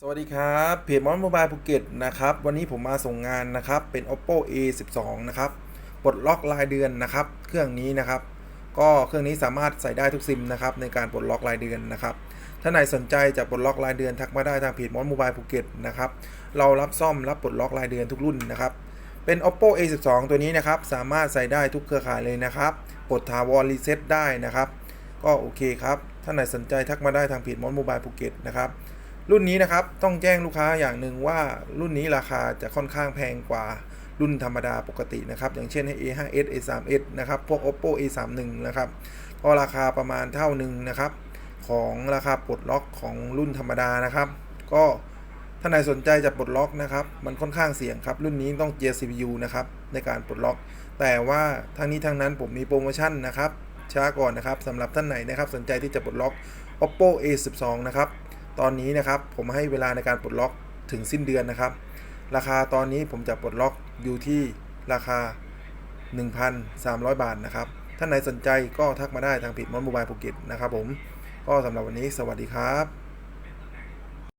สวัสดีครับเพจมอนโมบายภูเก็ตนะครับวันนี้ผมมาส่งงานนะครับเป็น oppo a 1 2นะครับปลดล็อกรายเดือนนะครับเครื่องนี้นะครับ ก็เครื่องนี้สามารถใส่ได้ทุกซิมนะครับในการปลดล็อกรายเดือนนะครับถ้าไหนสนใจจะปลดล็อกรายเดือนทักมาได้ทางเพจมอนโมบายภูเก็ตนะครับเรารับซ่อมรับปลดล็อกรายเดือนทุกรุ่นนะครับเป็น oppo a 1 2ตัวนี้นะครับสามารถใส่ได้ทุกเครือข่ายเลยนะครับปลดถาวรรีเซ็ตได้นะครับก็โอเคครับถ้าไหนสนใจทักมาได้ทางเพจมอนโมบายภูเก็ตนะครับ รุ่นนี้นะครับต้องแจ้งลูกค้าอย่างหนึ่งว่ารุ่นนี้ราคาจะค่อนข้างแพงกว่ารุ่นธรรมดาปกตินะครับ อย่างเช่น A5s A3s นะครับ พวก Oppo A31 นะครับก็ราคาประมาณเท่าหนึ่งนะครับ ของราคาปลดล็อกของรุ่นธรรมดานะครับ ก็ถ้าใครสนใจจะปลดล็อกนะครับ มันค่อนข้างเสี่ยงครับ รุ่นนี้ต้องเจีย CPU นะครับในการปลดล็อก แต่ว่าทั้งนี้ทั้งนั้นผมมีโปรโมชั่นนะครับช้าก่อนนะครับสำหรับท่านไหนนะครับ สนใจที่จะปลดล็อก Oppo A12 นะครับ ตอนนี้นะครับผมให้เวลาในการปลดล็อกถึงสิ้นเดือนนะครับ ราคาตอนนี้ผมจะปลดล็อกอยู่ที่ราคา 1,300 บาทนะครับท่านไหนสนใจก็ทักมาได้ทางเพจมอนโมบายภูเก็ตนะครับผมก็สำหรับวันนี้สวัสดีครับ